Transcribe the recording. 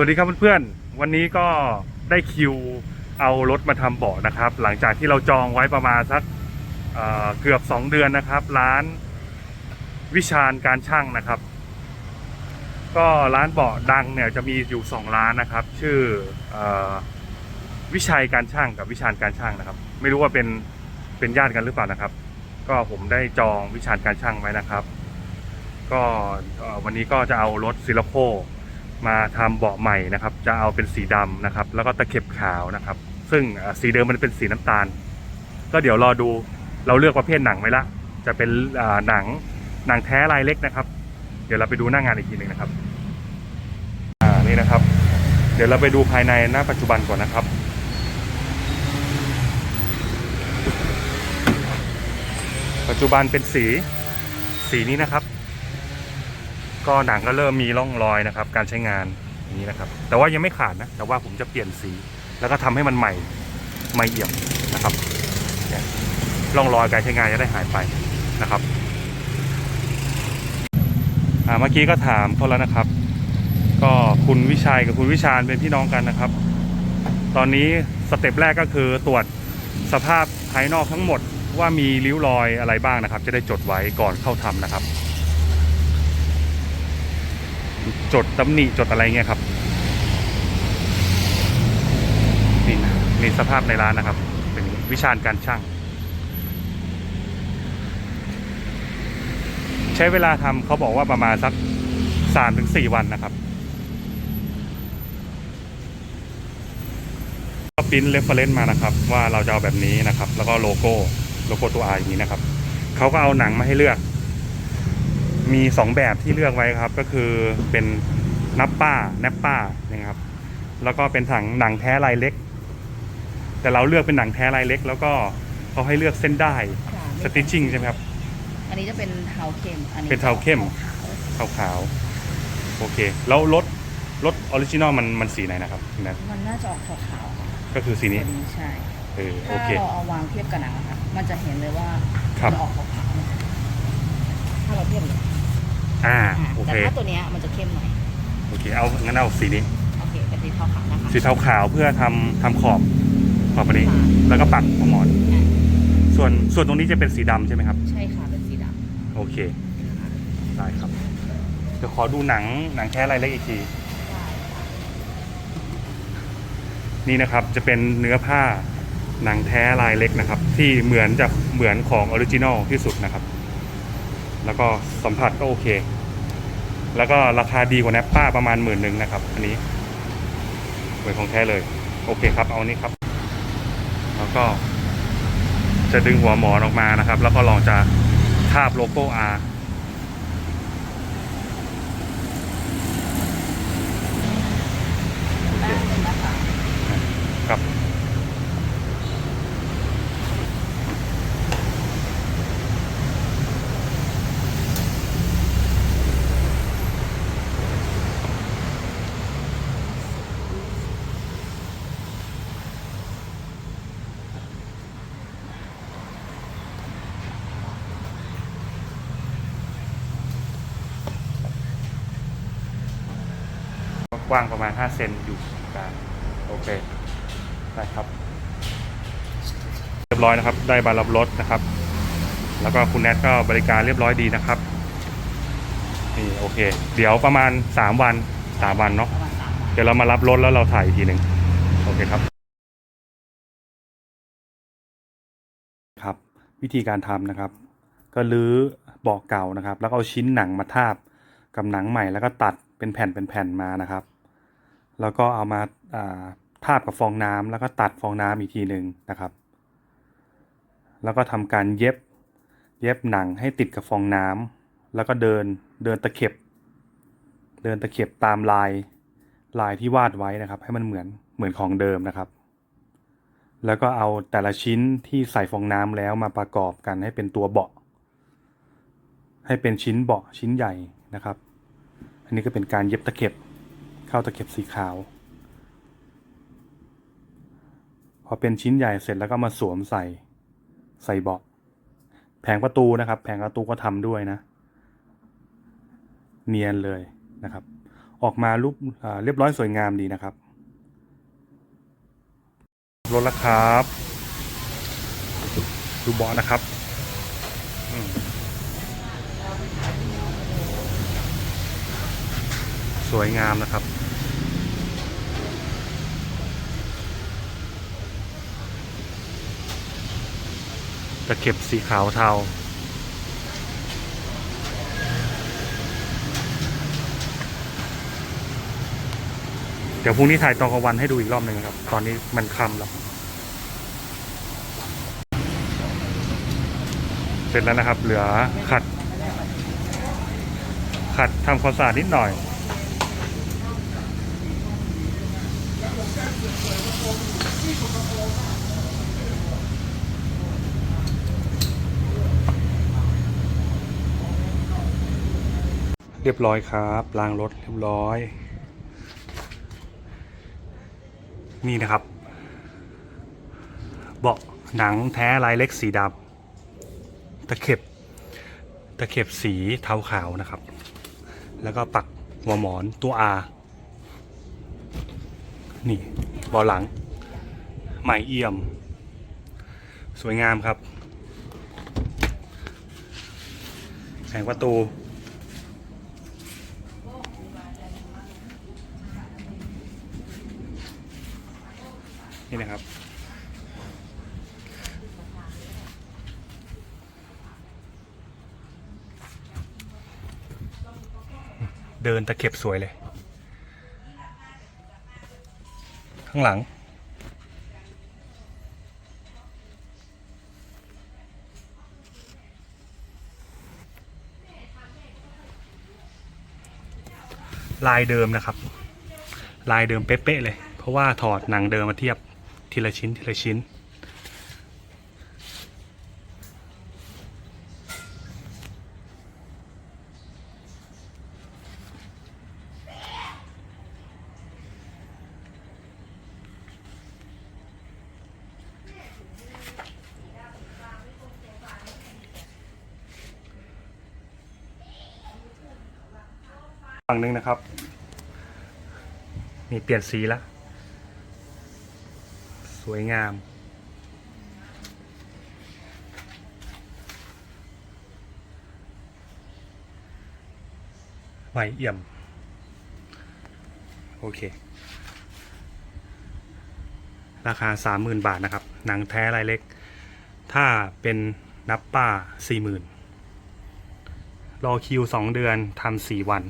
วัสดีครับเพื่อนๆ วันนี้ก็ได้คิวเอารถมาทำเบาะนะครับ หลังจากที่เราจองไว้ประมาณสักเอ่อเกือบ 2 เดือนนะครับ ร้านวิชาญการช่างนะครับ ก็ร้านเบาะดังเนี่ยจะมีอยู่ 2 ร้านนะครับ ชื่ออวิชัยการช่างกับวิชาญการช่างนะครับ ไม่รู้ว่าเป็นเป็นญาติกันหรือเปล่านะครับ ก็ผมได้จองวิชาญการช่างไว้นะครับ ก็วันนี้ก็จะเอารถซิลโค มาทำเบาะใหม่นะครับ จะเอาเป็นสีดำนะครับ แล้วก็ตะเข็บขาวนะครับ ซึ่งสีเดิมมันเป็นสีน้ำตาล ก็เดี๋ยวรอดูเราเลือกประเภทหนังไว้ละ จะเป็นหนังหนังแท้ลายเล็กนะครับ เดี๋ยวเราไปดูหน้างานอีกทีหนึ่งนะครับอ่านี่นะครับ เดี๋ยวเราไปดูภายในหน้าปัจจุบันก่อนนะครับปัจจุบันเป็นสีสีนี้นะครับ ก็หนังก็เริ่มมีร่องรอยนะครับ การใช้งานอย่างนี้นะครับ แต่ว่ายังไม่ขาดนะ แต่ว่าผมจะเปลี่ยนสี แล้วก็ทำให้มันใหม่ใหม่เอี่ยมนะครับร่องรอยการใช้งานจะได้หายไปนะครับเมื่อกี้ก็ถามเขาแล้วนะครับ ก็คุณวิชัยกับคุณวิชาญเป็นพี่น้องกันนะครับ ตอนนี้สเต็ปแรกก็คือตรวจสภาพภายนอกทั้งหมดว่ามีริ้วรอยอะไรบ้างนะครับ จะได้จดไว้ก่อนเข้าทำนะครับ จดตำหนิจดอะไรเงี้ยครับนี่นะนี่สภาพในร้านนะครับ เป็นวิชาญการช่าง ใช้เวลาทำเขาบอกว่าประมาณสักสามถึงสี่วันนะครับก็ปริ้นเรฟเฟรนซ์มานะครับ ว่าเราจะเอาแบบนี้นะครับ แล้วก็โลโก้โลโก้ตัว R อย่างนี้นะครับเขาก็เอาหนังมาให้เลือก มีสองแบบที่เลือกไว้ครับ ก็คือเป็นนับป้าแนปป้านะครับ แล้วก็เป็นถังหนังแท้ลายเล็ก แต่เราเลือกเป็นหนังแท้ลายเล็ก แล้วก็เขาให้เลือกเส้นได้สติชชิ่งใช่ไหมครับ อันนี้จะเป็นเทาเข้ม อันนี้เป็นเทาเข้มขาวขาวๆโอเค แล้วรถรถออริจินอลมันมันสีไหนนะครับพี่นัทมันน่าจะออกขาวๆค่ะก็คือสีนี้ตัวนี้ใช่เออโอถ้าเคเราเอาวางเทียบกับหนังอะค่ะมันจะเห็นเลยว่าครับมันออกขาวๆถ้าเราเทียบเลย อ่าอ่าโอแต่เคถ้าตัวเนี้ยมันจะเข้มหน่อยโอเคเอางั้นเอาสีนี้ โอเคเป็นสีเทาขาวนะคะสีเทาขาวเพื่อทำทำขอบขอบอันนี้ค่ะแล้วก็ปักหัวหมอน อ่าส่วนส่วนตรงนี้จะเป็นสีดำใช่ไหมครับ ใช่ค่ะเป็นสีดโอเคำนะคะได้ครับเดี๋ยวขอดูหนังหนังแท้รายเล็กอีกที ได้ค่ะนี่นะครับจะเป็นเนื้อผ้าหนังแท้ลายเล็กนะครับ ที่เหมือนจะเหมือนของออริจินอลที่สุดนะครับ แล้วก็สัมผัสก็โอเค แล้วก็ราคาดีกว่าแนปป้าประมาณหมื่นหนึ่งนะครับ อันนี้เหมือนของแท้เลย โอเคครับ เอานี้ครับ แล้วก็จะดึงหัวหมอนออกมานะครับ แล้วก็ลองจะทาบโลโก้ R โอเค ได้เลยนะคะ ครับ กว้างประมาณ 5 เซนอยู่กลางโอเคได้ครับ เรียบร้อยนะครับ ได้บารับรถนะครับ แล้วก็คุณแนทก็บริการเรียบร้อยดีนะครับนี่โอเค เดี๋ยวประมาณ 3 วัน 3 วันเนาะเดี๋ยวเรามารับรถแล้วเราถ่ายอีกทีหนึ่งโอเคครับครับ วิธีการทำนะครับ ก็ลื้อเบาะเก่านะครับ แล้วเอาชิ้นหนังมาทาบกับหนังใหม่แล้วก็ตัดเป็นแผ่นเป็นแผ่นมานะครับ แล้วก็เอามาทาบกับฟองน้ำแล้วก็ตัดฟองน้ำอีกทีหนึ่งนะครับ แล้วก็ทำการเย็บเย็บหนังให้ติดกับฟองน้ำแล้วก็เดินเดินตะเข็บ เดินตะเข็บตามลายลายที่วาดไว้นะครับ ให้มันเหมือนเหมือนของเดิมนะครับ แล้วก็เอาแต่ละชิ้นที่ใส่ฟองน้ำแล้วมาประกอบกันให้เป็นตัวเบาะ ให้เป็นชิ้นเบาะชิ้นใหญ่นะครับ อันนี้ก็เป็นการเย็บตะเข็บ เข้าตะเข็บสีขาว พอเป็นชิ้นใหญ่เสร็จแล้วก็มาสวมใส่ ใส่เบาะ แผงประตูนะครับ แผงประตูก็ทำด้วยนะ เนียนเลยนะครับ ออกมารูปเรียบร้อยสวยงามดีนะครับรถแล้วครับ ดูเบาะนะครับสวยงามนะครับ ตะเข็บสีขาวเทา เดี๋ยวพรุ่งนี้ถ่ายตอนกลางวันให้ดูอีกรอบหนึ่งครับ ตอนนี้มันค่ำแล้ว เสร็จแล้วนะครับ เหลือขัด ขัดทำความสะอาดนิดหน่อย เรียบร้อยครับล้างรถเรียบร้อย นี่นะครับ เบาะหนังแท้ลายเล็กสีดำตะเข็บ ตะเข็บสีเทาขาวนะครับ แล้วก็ปักหัวหมอนตัว R นี่เบาะหลังใหม่เอี่ยม สวยงามครับแผงประตู นี่นะครับ เดินตะเข็บสวยเลย ข้างหลังลายเดิมนะครับ ลายเดิมเป๊ะๆเลย เพราะว่าถอดหนังเดิมมาเทียบ ทีละชิ้นทีละชิ้น ฝั่งหนึ่งนะครับนี่เปลี่ยนสีแล้ว วยงามไหวเอี่ยม โอเค ราคาสามหมื่นบาทนะครับ หนังแท้ลายเล็ก ถ้าเป็นนับป้าสี่หมื่นรอคิวสองเดือนทำสี่วัน